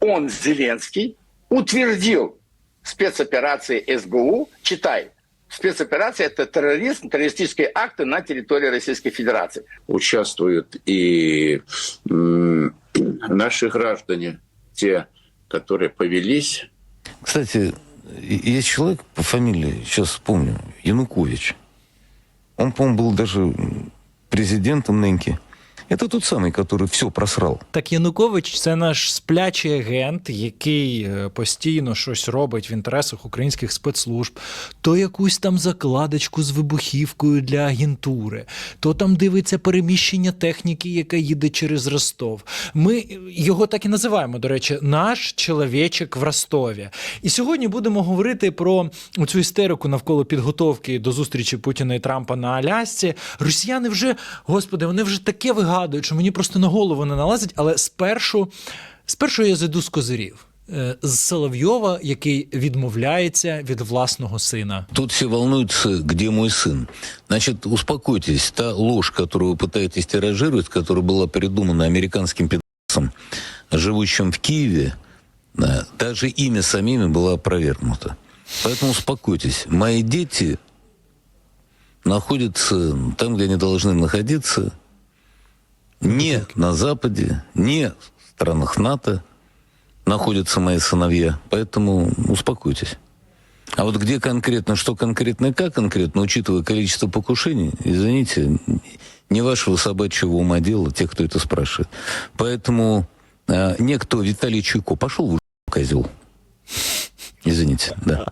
он, Зеленский, утвердил спецоперации СБУ, читай, спецоперация – это терроризм, террористические акты на территории Российской Федерации. участвуют и наши граждане, те, которые повелись. Кстати, есть человек по фамилии, сейчас вспомню, Янукович. Он, по-моему, был даже президентом нынки. Это тот самый, который все просрал. Так Янукович це наш сплячий агент, який е, постійно щось робить в інтересах українських спецслужб, то якусь там закладочку з вибухівкою для агентури, то там дивиться переміщення техніки, яка їде через Ростов. Ми його так і називаємо, до речі, наш чоловічок в Ростові. І сьогодні будемо говорити про цю істерику навколо підготовки до зустрічі Путіна і Трампа на Алясці. Росіяни вже, господи, вони вже таке вигадують, що мені просто на голову не налазить. Але спершу, спершу я зайду з козирів. Е, З Соловйова, який відмовляється від власного сина. Тут все волнуются, где мой сын. Значит, успокойтесь. Та ложь, которую вы пытаетесь тиражировать, которая была придумана американским пидорасом, живущим в Киеве, да, даже ими самими была опровергнута. Поэтому успокойтесь. Мои дети находятся там, где они должны находиться, Не на Западе, не в странах НАТО находятся мои сыновья. Поэтому успокойтесь. А вот где конкретно, что конкретно и как конкретно, учитывая количество покушений, извините, не вашего собачьего ума дело, тех, кто это спрашивает. Поэтому э, некто Виталий Чуйко пошел в козел. Извините, да.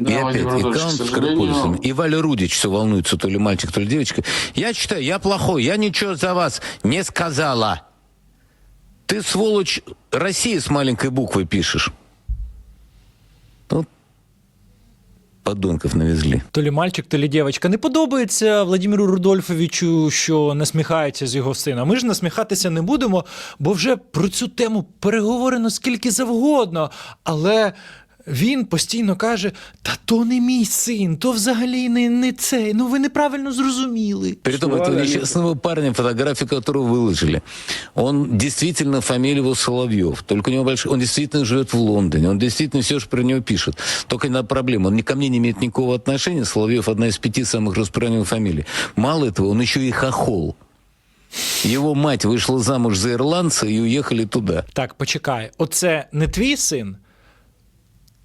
Да, и опять, Владимир и Каунт с сожалению, и Валя Рудич все волнуется, то ли мальчик, то ли девочка. Я читаю, я плохой, я ничего за вас не сказала. Ты, сволочь, Россия с маленькой буквы пишешь. Вот подонков навезли. То лі мальчик, то лі дівчинка. Не подобається Владимиру Рудольфовичу, що насміхається з його сина. Ми ж насміхатися не будемо, бо вже про цю тему переговорено скільки завгодно. Але він постійно каже: Та то не мій син, то взагалі не, не цей. Ну ви неправильно зрозуміли. Притом Что этого они- несчастного парня, фотографию которого выложили, он действительно, фамилия его Соловьев, только у него большой, он действительно живет в Лондоне, он действительно все же про него пишет. Только одна проблема, он ни ко мне не имеет никакого отношения, Соловьев одна из пяти самых распространенных фамилий. Мало этого, он еще и хохол. Его мать вышла замуж за ирландца и уехали туда. Так, почекай, оце не твій син.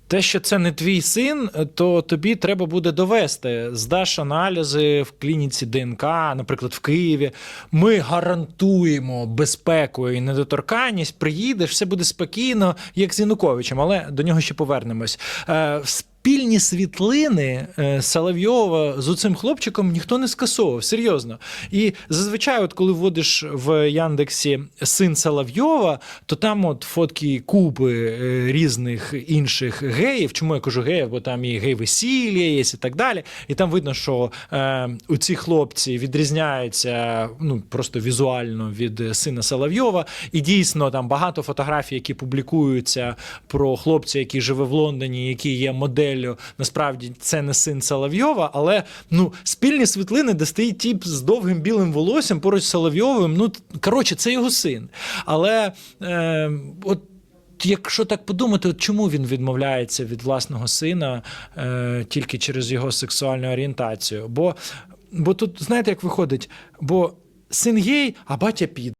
Те, що це не твій син, то тобі треба буде довести. Здаш аналізи в клініці ДНК, наприклад, в Києві. Ми гарантуємо безпеку і недоторканність. Приїдеш, все буде спокійно, як з Януковичем, але до нього ще повернемось. Спільні світлини е, Соловйова з оцим хлопчиком ніхто не скасовував, серйозно. І зазвичай, от коли вводиш в Яндексі син Соловйова, то там от фотки купи е, різних інших геїв. Чому я кажу геїв? Бо там і гей весілля є і так далі. І там видно, що е, у ці хлопці відрізняються ну просто візуально від сина Соловйова. І дійсно там багато фотографій, які публікуються про хлопця, який живе в Лондоні, який є моделлю. Насправді це не син Соловйова, але ну спільні світлини, де стоїть тіп з довгим білим волоссям поруч з Соловйовим. Ну коротше, це його син. Але е, от. Якщо так подумати, от чому він відмовляється від власного сина е, тільки через його сексуальну орієнтацію? Бо, бо тут, знаєте, як виходить? Бо син гей, а батя під.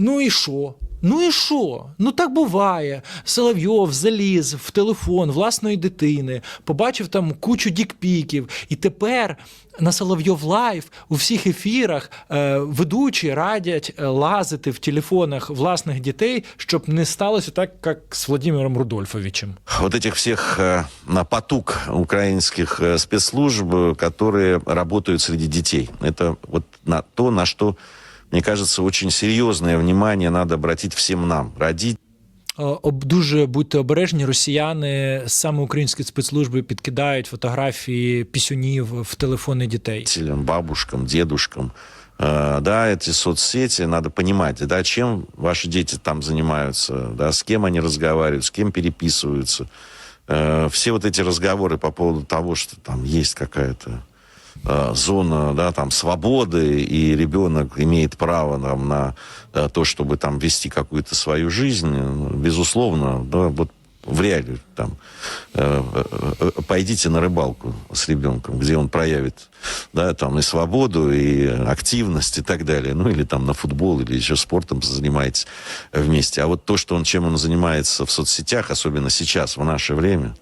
Ну і що? Ну і що? Ну так буває. Соловйов заліз в телефон власної дитини, побачив там кучу дікпіків, і тепер на Соловйов Лайв у всіх ефірах е, ведучі радять е, лазити в телефонах власних дітей, щоб не сталося так, як з Владимиром Рудольфовичем. вот этих всех э, на потуг украинских э, спецслужб, э, которые работают среди детей. Это вот на то, на что, мне кажется, очень серьезное внимание надо обратить всем нам. Родить Е, об- Дуже будьте обережні, росіяни саме українські спецслужби підкидають фотографії пісюнів в телефони дітей. родителям, бабушкам, дедушкам. Э, Да, эти соцсети, надо понимать, да, чем ваши дети там занимаются, да, с кем они разговаривают, с кем переписываются. Э, Все вот эти разговоры по поводу того, что там есть какая-то э, зона да, там, свободы, и ребенок имеет право там, на э, то, чтобы там вести какую-то свою жизнь, э, безусловно, да, вот в реале там э, э, э, пойдите на рыбалку с ребенком, где он проявит да, там и свободу, и активность и так далее. Ну, или там на футбол, или еще спортом занимаетесь вместе. А вот то, что он, чем он занимается в соцсетях, особенно сейчас, в наше время,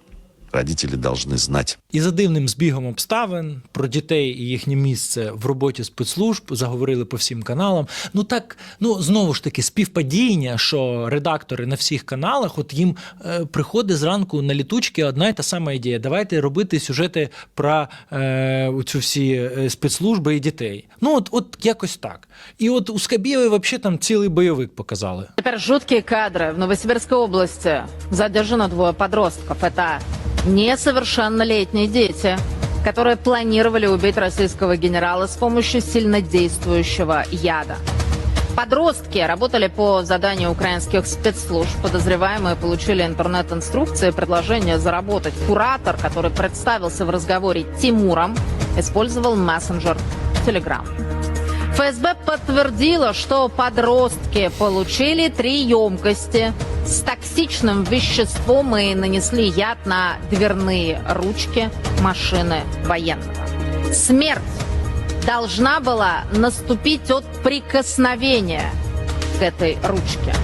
родители должны знать. І за дивним збігом обставин про дітей і їхнє місце в роботі спецслужб заговорили по всім каналам. Ну так, ну знову ж таки, співпадіння, що редактори на всіх каналах, от їм е, приходить зранку на літучки одна й та сама ідея. Давайте робити сюжети про е, цю всі е, спецслужби і дітей. Ну от, от якось так. І от у Скабєві взагалі там цілий бойовик показали. Теперь жуткие кадры. В Новосибирской области задержано двое подростков. Это несовершеннолетние дети, которые планировали убить российского генерала с помощью сильнодействующего яда. Подростки работали по заданию украинских спецслужб. Подозреваемые получили интернет-инструкции и предложение заработать. Куратор, который представился в разговоре Тимуром, использовал мессенджер Telegram. ФСБ подтвердила, что подростки получили три емкости с токсичным веществом и нанесли яд на дверные ручки машины военного. Смерть должна была наступить от прикосновения к этой ручке.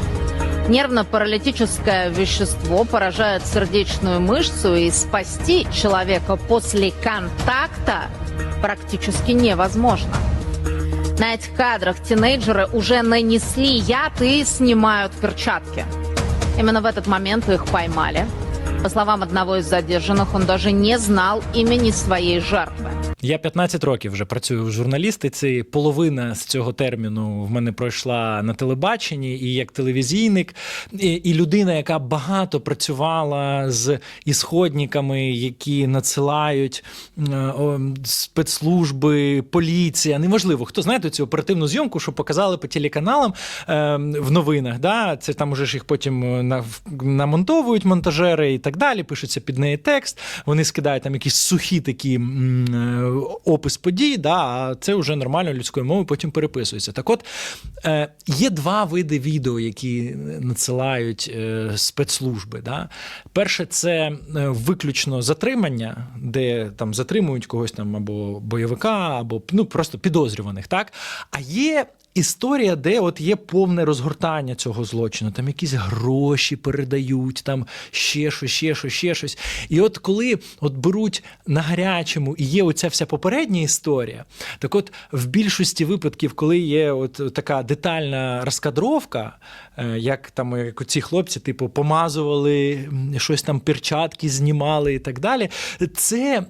Нервно-паралитическое вещество поражает сердечную мышцу и спасти человека после контакта практически невозможно. На этих кадрах тинейджеры уже нанесли яд и снимают перчатки. Именно в этот момент их поймали. По словам одного из задержанных, он даже не знал имени своей жертвы. Я 15 років вже працюю в журналістиці. Половина з цього терміну в мене пройшла на телебаченні і як телевізійник, і, і людина, яка багато працювала з ісходниками, які надсилають е, спецслужби, поліція. Неважливо, хто знаєте цю оперативну зйомку, що показали по телеканалам е, в новинах. Да? Це там уже ж їх потім на, намонтовують монтажери і так далі. Пишеться під неї текст. Вони скидають там якісь сухі такі. м, е, опис подій, да, а це вже нормально людською мовою потім переписується. Так от е, є два види відео, які надсилають е, спецслужби. Да. Перше, це е, виключно затримання, де там затримують когось там або бойовика, або ну, просто підозрюваних. Так? А є історія, де от є повне розгортання цього злочину, там якісь гроші передають, там ще щось, ще щось, ще щось. І от коли от беруть на гарячому і є оця вся попередня історія, так от в більшості випадків, коли є от така детальна розкадровка, е, як там як ці хлопці, типу, помазували щось там перчатки знімали і так далі, це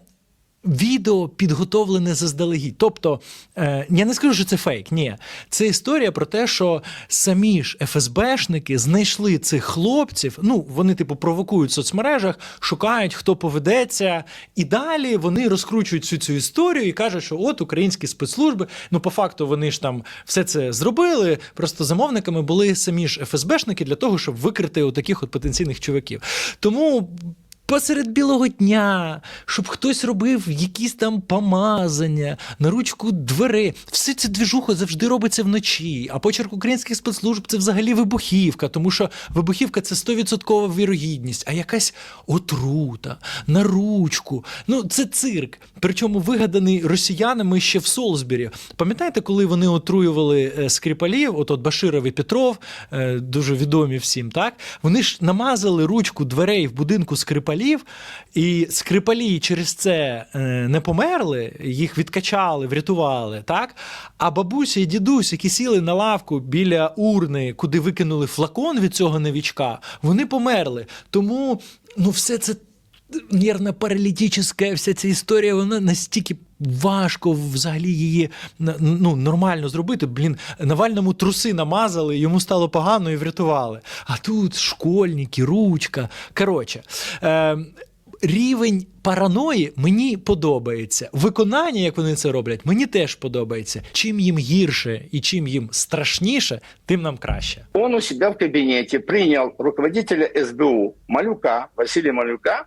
відео підготовлене заздалегідь. Тобто, е, я не скажу, що це фейк. Ні, це історія про те, що самі ж ФСБшники знайшли цих хлопців. Ну, вони, типу, провокують в соцмережах, шукають, хто поведеться, і далі вони розкручують всю цю історію і кажуть, що от українські спецслужби. Ну, по факту, вони ж там все це зробили. Просто замовниками були самі ж ФСБшники для того, щоб викрити отаких от потенційних чуваків. Тому. Посеред білого дня, щоб хтось робив якісь там помазання на ручку дверей. Все це двіжуха завжди робиться вночі. А почерк українських спецслужб це взагалі вибухівка, тому що вибухівка це 100% вірогідність, а якась отрута на ручку. Ну, це цирк. Причому вигаданий росіянами ще в Солсбері. Пам'ятаєте, коли вони отруювали е, Скрипалів, от от Баширов і Петров, е, дуже відомі всім, так? Вони ж намазали ручку дверей в будинку Скрипалів, і Скрипалі через це е, не померли, їх відкачали, врятували, так? А бабуся і дідусь, які сіли на лавку біля урни, куди викинули флакон від цього новічка, вони померли. Тому ну, все це нервно паралітичне, вся ця історія, вона настільки важко взагалі її ну, нормально зробити. Блін, Навальному труси намазали, йому стало погано і врятували. А тут школьники, ручка. Коротше. Е, Рівень параної мені подобається. Виконання, як вони це роблять, мені теж подобається. Чим їм гірше і чим їм страшніше, тим нам краще. Он у себя в кабинете принял руководителя СБУ Малюка, Василия Малюка,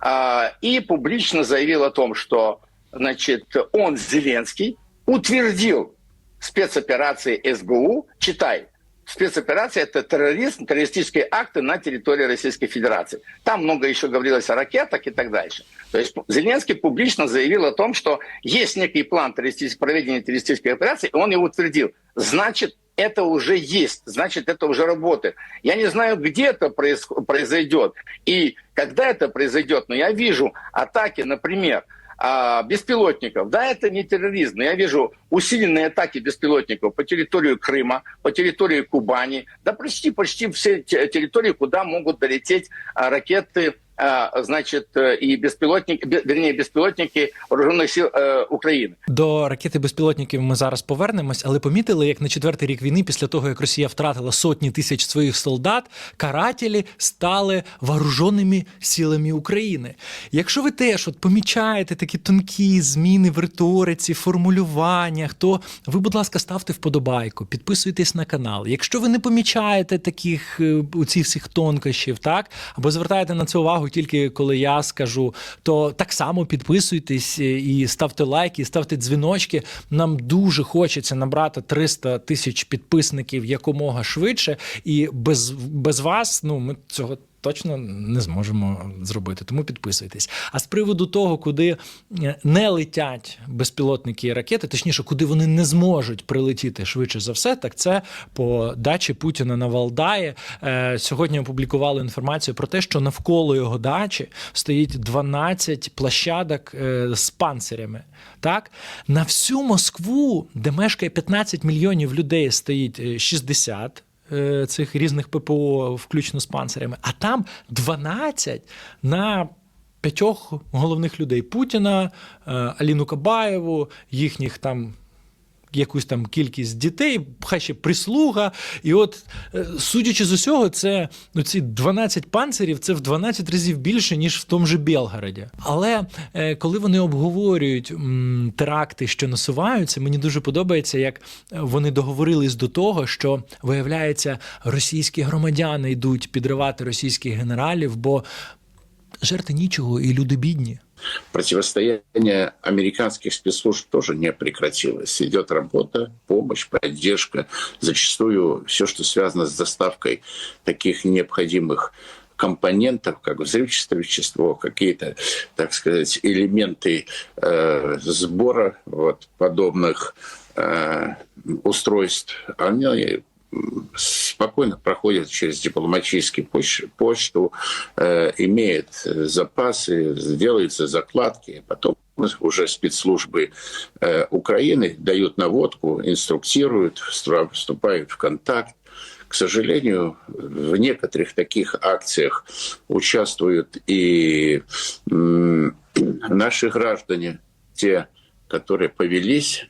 а, и публично заявил о том, что значит, он, Зеленский, утвердил спецоперации СБУ, читай, спецоперация – это терроризм, террористические акты на территории Российской Федерации. Там много еще говорилось о ракетах и так дальше. То есть Зеленский публично заявил о том, что есть некий план террористических, проведения террористических операций, и он его утвердил. Значит, это уже есть, значит, это уже работает. Я не знаю, где это произойдет и когда это произойдет, но я вижу атаки, например, а, беспилотников. Да, это не терроризм, но я вижу усиленные атаки беспилотников по территории Крыма, по территории Кубани, да почти, почти все те- территории, куда могут долететь а, ракеты, а, значит, э, и беспилотники, бе- вернее, беспилотники вооруженных сил э, України. До ракети безпілотників ми зараз повернемось, але помітили, як на четвертий рік війни, після того як Росія втратила сотні тисяч своїх солдат, карателі стали вооруженими силами України. Якщо ви теж от помічаєте такі тонкі зміни в риториці, формулюваннях, то ви, будь ласка, ставте вподобайку, підписуйтесь на канал. Якщо ви не помічаєте таких е, цих всіх тонкощів, так або звертаєте на це увагу тільки коли я скажу, то так само підписуйтесь е, і ставте лайки, і ставте дзвіночки. Нам дуже хочеться набрати 300 тисяч підписників якомога швидше, і без, без вас ну ми цього. Точно не зможемо зробити, тому підписуйтесь. А з приводу того, куди е, не летять безпілотники і ракети, точніше, куди вони не зможуть прилетіти швидше за все, так це по дачі Путіна на Валдаї. Е, Сьогодні опублікували інформацію про те, що навколо його дачі стоїть 12 площадок е, з панцирями. Так на всю Москву, де мешкає 15 мільйонів людей, стоїть е, 60 е, цих різних ППО, включно з панцирями, а там 12 на п'ятьох головних людей: Путіна, е, Аліну Кабаєву, їхніх там. Якусь там кількість дітей, хай ще прислуга. І от, е, судячи з усього, це ну, ці 12 панцирів це в 12 разів більше, ніж в тому же Белгороді. Але е, коли вони обговорюють теракти, що насуваються, мені дуже подобається, як вони договорились до того, що виявляється, російські громадяни йдуть підривати російських генералів, бо жерти нічого, і люди бідні. Противостояние американских спецслужб тоже не прекратилось. Идет работа, помощь, поддержка. Зачастую все, что связано с доставкой таких необходимых компонентов, как взрывчатое вещество, какие-то, так сказать, элементы э, сбора вот, подобных э, устройств, они спокойно проходят через дипломатический поч- почту, э, имеет запасы, делаются закладки, потом уже спецслужбы э, Украины дают наводку, инструктируют, вступают в контакт. К сожалению, в некоторых таких акциях участвуют и м, наши граждане, те, которые повелись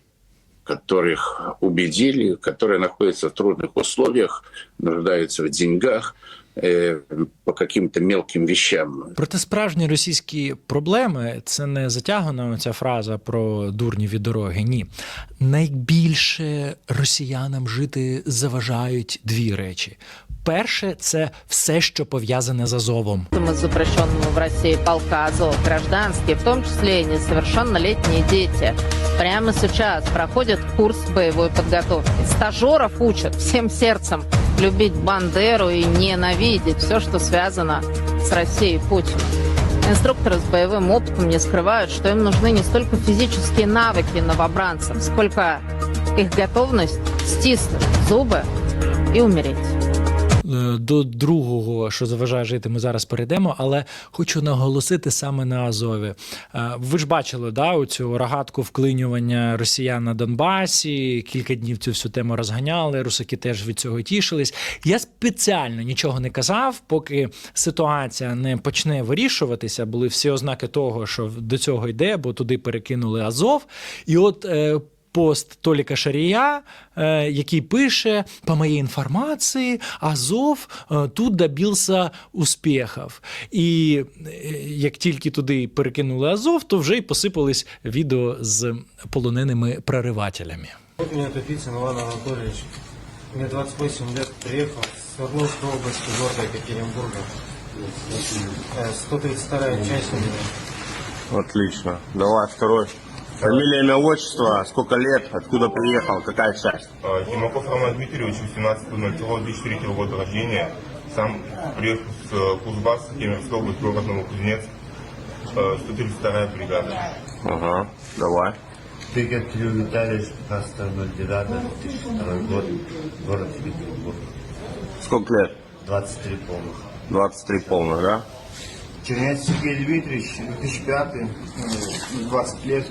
которых убедили, которые находятся в трудных условиях, нуждаются в деньгах э, по каким-то мелким вещам. Проте справжні російські проблеми це не затягана ця фраза про дурні від дороги. Ні. Найбільше росіянам жити заважають дві речі. Перше це все, що пов'язане з Азовом. Из запрещенного в России полка Азов гражданские, в том числе и несовершеннолетние дети, прямо сейчас проходят курс боевой подготовки. Стажеров учат всем сердцем любить Бандеру и ненавидеть все, что связано с Россией и Путиным. Инструкторы с боевым опытом не скрывают, что им нужны не столько физические навыки новобранцев, сколько их готовность стиснуть зубы и умереть. Е, До другого, що заважає жити, ми зараз перейдемо, але хочу наголосити саме на Азові. Е, Ви ж бачили да, оцю рогатку вклинювання росіян на Донбасі. Кілька днів цю всю тему розганяли. Русаки теж від цього тішились. Я спеціально нічого не казав, поки ситуація не почне вирішуватися. Були всі ознаки того, що до цього йде, бо туди перекинули Азов. І от. Пост Толіка Шарія, е, який пише: по моїй інформації, Азов е, тут добився успіхів. І е, як тільки туди перекинули Азов, то вже й посипались відео з полоненими проривателями. Меня Тупицын Иван Анатольевич. Мне 28 лет, приехал с Свердловской области, города Екатеринбурга. Э, 132 часть у меня. Отлично. Давай второй. Фамилия, имя, отчество, сколько лет, откуда приехал, какая часть? А, Тимаков Роман Дмитриевич, 18.02.2003 года рождения. Сам приехал с э, Кузбасса, Кемеровской области, город Новокузнец, э, 132-я бригада. Ага, давай. Тыкер Кирилл Витальевич, 15.09.2002 год, город Екатеринбург. Сколько лет? 23 полных. 23 полных, да? Чернец Сергей Дмитриевич, 2005, ну, 20 лет,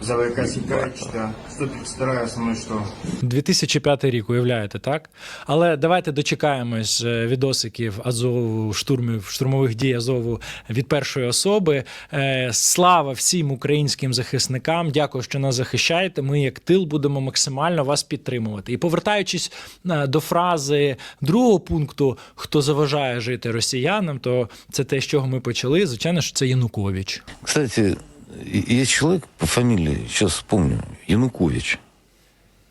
за ВК Сикаричта, 132 основной что. 2005 рік, уявляєте, так? Але давайте дочекаємось е, відосиків Азову, штурмів, штурмових дій Азову від першої особи. Е, Слава всім українським захисникам. Дякую, що нас захищаєте. Ми, як тил, будемо максимально вас підтримувати. І повертаючись е, до фрази другого пункту, хто заважає жити росіянам, то це те, з чого ми почали. Звичайно, що це Янукович. Кстати, есть человек по фамилии, сейчас вспомню, Янукович.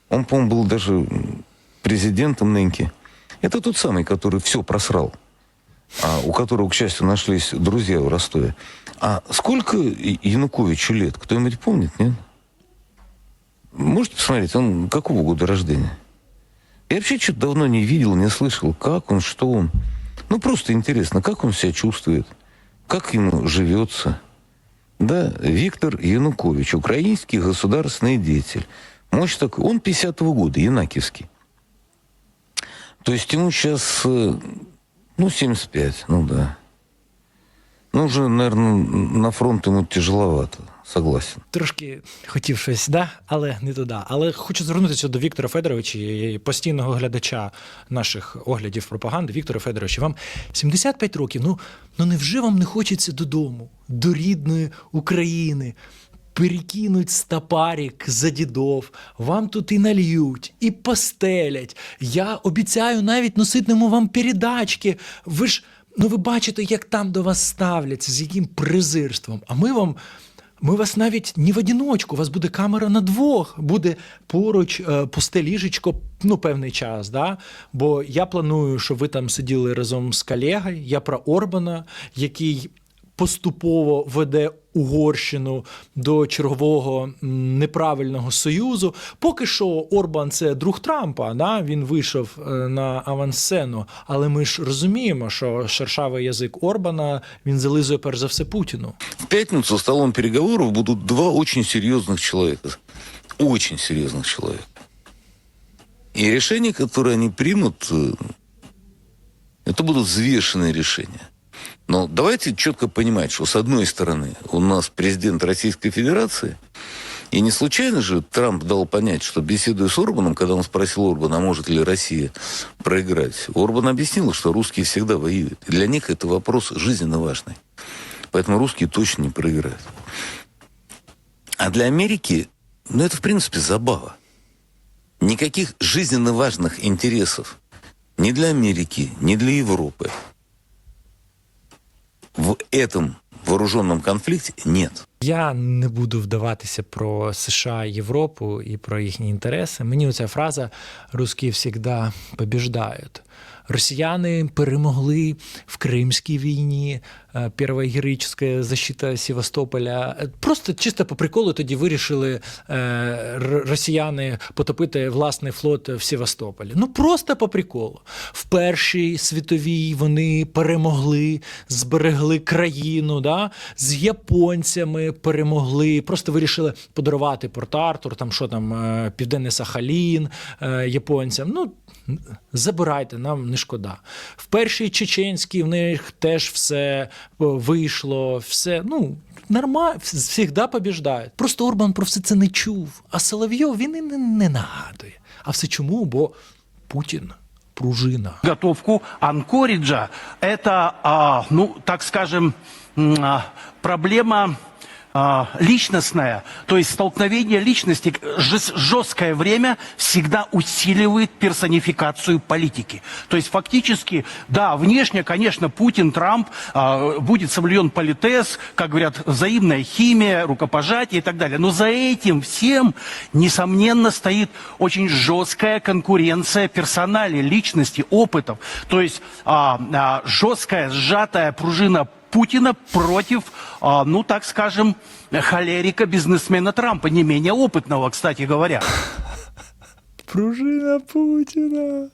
Он, по-моему, был даже президентом нынче. Это тот самый, который все просрал. А у которого, к счастью, нашлись друзья в Ростове. А сколько Януковичу лет? Кто-нибудь помнит, нет? Можете посмотреть, он какого года рождения? Я вообще что-то давно не видел, не слышал, как он, что он. Ну, просто интересно, как он себя чувствует, как ему живется. Да, Виктор Янукович, украинский государственный деятель. Мощь такой. Он 50-го года, Янакиевский. То есть ему сейчас, э, ну, 75, ну да. Ну, уже, наверное, на фронт ему тяжеловато, согласен. Трошки хотів щось, да, але не туди. Але хочу звернутися до Віктора Федоровича, постійного глядача наших оглядів пропаганди. Віктора Федоровича, вам 75 років. Ну, ну невже вам не хочеться додому, до рідної України? Перекинуть стапарік за дідов, вам тут і нальють, і постелять. Я обіцяю навіть носитиму вам передачки. Ви ж, ну ви бачите, як там до вас ставляться, з яким презирством. А ми вам ми вас навіть не в одиночку, у вас буде камера на двох, буде поруч е, пусте ліжечко, ну, певний час. Да? Бо я планую, щоб ви там сиділи разом з колегою. Я про Орбана, який поступово веде Угорщину до чергового м, неправильного союзу. Поки що Орбан це друг Трампа. Да? Він вийшов е, на авансцену, але ми ж розуміємо, що шершавий язик Орбана він зализує перш за все Путіну. В пятницу столом переговоров будут два очень серьезных человека. Очень серьезных человека. И решения, которые они примут, э, это будут взвешенные решения. Но давайте четко понимать, что с одной стороны у нас президент Российской Федерации, и не случайно же Трамп дал понять, что беседуя с Орбаном, когда он спросил Орбана, а может ли Россия проиграть, Орбан объяснил, что русские всегда воюют. И для них это вопрос жизненно важный. Поэтому русские точно не проиграют. А для Америки, ну это в принципе забава. Никаких жизненно важных интересов ни для Америки, ни для Европы в этом вооруженном конфликте нет. Я не буду вдаватися про США, Європу і про їхні інтереси. Мені оця фраза «русські завжди побіждають». Росіяни перемогли в Кримській війні, е, перша героїчна защита Севастополя. Е, Просто чисто по приколу тоді вирішили е, росіяни потопити власний флот в Севастополі. Ну просто по приколу. В Першій світовій вони перемогли, зберегли країну, да? з японцями перемогли, просто вирішили подарувати Порт Артур, там що там, Південний Сахалін японцям. Ну, забирайте, нам не шкода. В першій чеченській в них теж все вийшло, все, ну, нормально, завжди побіждають. Просто Орбан про все це не чув. А Соловйов він і не, не нагадує. А все чому? Бо Путін пружина. Готовку Анкориджа. Это, ну, так скажем, проблема личностная, то есть столкновение личности, жес- жесткое время всегда усиливает персонификацию политики. То есть фактически, да, внешне, конечно, Путин, Трамп, а, будет соблюден политез, как говорят, взаимная химия, рукопожатие и так далее. Но за этим всем, несомненно, стоит очень жесткая конкуренция персоналей, личности, опытов. То есть а, а, жесткая, сжатая пружина Путина против ну, так скажем, холерика бизнесмена Трампа, не менее опытного, кстати говоря. Пружина Путіна.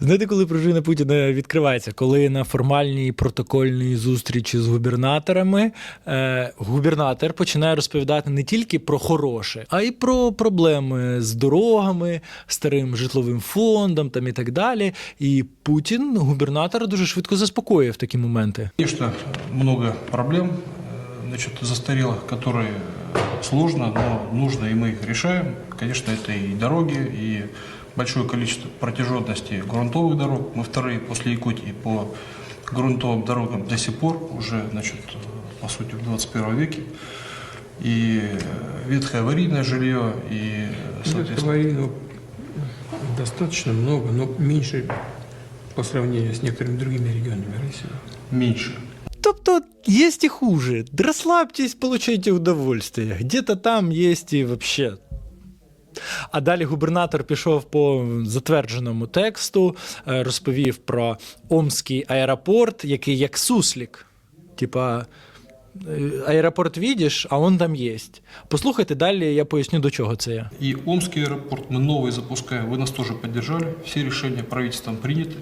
Знаєте, коли пружина Путіна відкривається? Коли на формальній протокольній зустрічі з губернаторами е, губернатор починає розповідати не тільки про хороше, а й про проблеми з дорогами, старим житловим фондом там і так далі. І Путін губернатора дуже швидко заспокоює в такі моменти. Конечно, много проблем, э, значит, застарелых, которые э, сложно, но нужно, и мы их решаем. Конечно, это и дороги, и большое количество протяженности грунтовых дорог. Мы вторые после Якутии по грунтовым дорогам до сих пор, уже, значит, по сути, в 21 веке. И э, ветхое аварийное жилье, и, э, соответственно, Аварийного достаточно много, но меньше по сравнению с некоторыми другими регионами России. меньше. Тобто есть и хуже. Расслабьтесь, получайте удовольствие. Где-то там есть і вообще. А далі губернатор пішов по затвердженому тексту, е, розповів про Омський аеропорт, який як суслік. Типа, е, аеропорт видиш, а он там є. Послухайте далі, я поясню, до чого це я. И Омский аэропорт мы новый запускаем. Вы нас тоже поддержали. Все решения правительством приняты,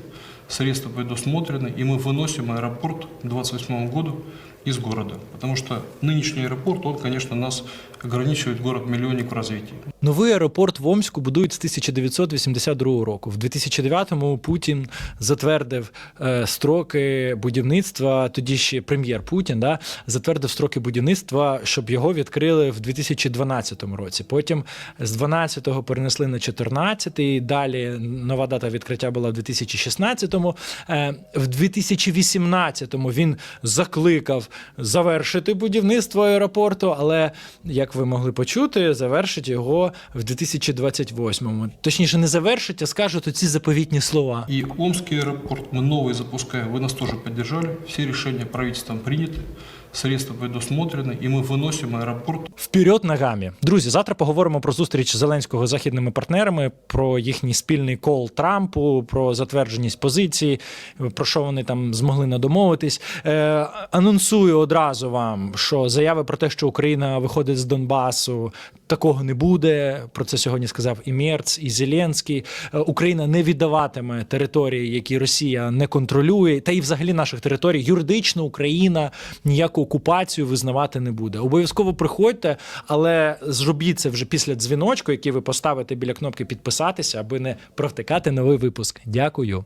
средства предусмотрены, и мы выносим аэропорт к 2028 году из города. Потому что нынешний аэропорт, он, конечно, нас ограничивает город-миллионник в развитии. Новий аеропорт в Омську будують з 1982 року. В 2009-му Путін затвердив е, строки будівництва. Тоді ще прем'єр Путін да, затвердив строки будівництва, щоб його відкрили в 2012 році. Потім з 12-го перенесли на 14-й. Далі нова дата відкриття була в 2016-му. Е, в 2018-му він закликав завершити будівництво аеропорту, але як ви могли почути, завершить його в 2028-му. Точніше, не завершить, а скажуть оці заповітні слова. И Омский аэропорт мы новый запускаем. Вы нас тоже поддержали. Все решения правительством приняты, средства предусмотрены, и мы выносим аэропорт Вперед ногами. Друзі, завтра поговоримо про зустріч Зеленського з західними партнерами, про їхній спільний кол Трампу, про затвердженість позиції, про що вони там змогли надомовитись. Е, анонсую одразу вам, що заяви про те, що Україна виходить з Донбасу, такого не буде. Про це сьогодні сказав і Мерц, і Зеленський. Е, Україна не віддаватиме території, які Росія не контролює, та й взагалі наших територій. Юридично Україна ніяку окупацію визнавати не буде. Обов'язково приходьте, але зробіть це вже після дзвіночку, який ви поставите біля кнопки підписатися, аби не провтикати новий випуск. Дякую.